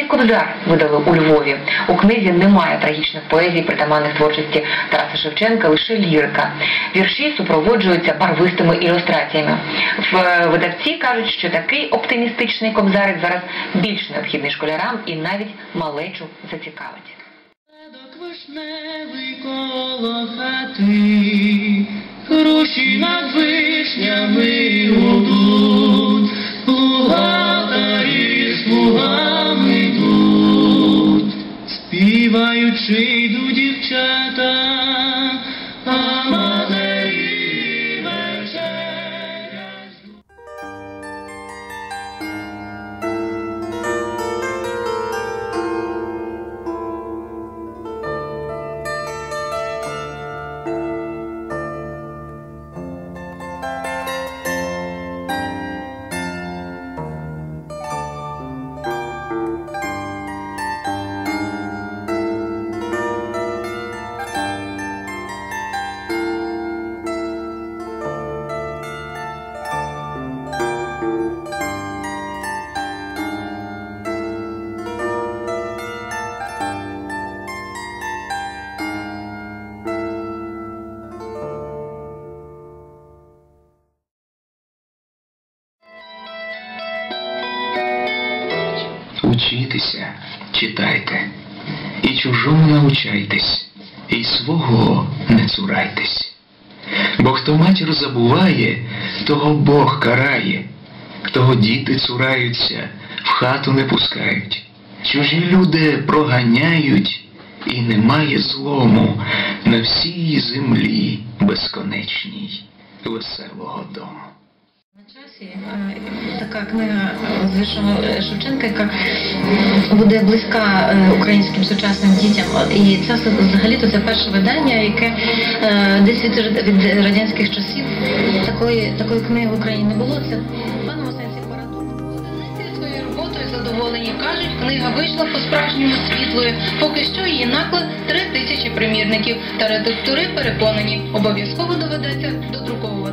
Кобзар видали у Львові. У книзі немає трагічних поезій, притаманних творчості Тараса Шевченка, лише лірика. Вірші супроводжуються барвистими ілюстраціями. В е, видавці кажуть, що такий оптимістичний кобзарик зараз більш необхідний школярам і навіть малечу зацікавить. Вишневий коло хати, Груші над вишнями гудуть, Співаючи йдуть дівчата, Учітеся, читайте, і чужому научайтесь, і свого не цурайтесь. Бо хто матір забуває, того Бог карає, того діти цураються, в хату не пускають. Чужі люди проганяють, і немає злому на всій землі безконечній веселого дому. На е, така книга Шевченка, яка буде близька е, українським сучасним дітям. І це взагалі-то це перше видання, яке е, десь від, радянських часів такої, такої книги в Україні не було. Це в певному сенсі парадокс. Своєю роботою задоволені кажуть, книга вийшла по-справжньому світлою. Поки що її наклад три тисячі примірників. Та редактори переконані, обов'язково доведеться додруковувати.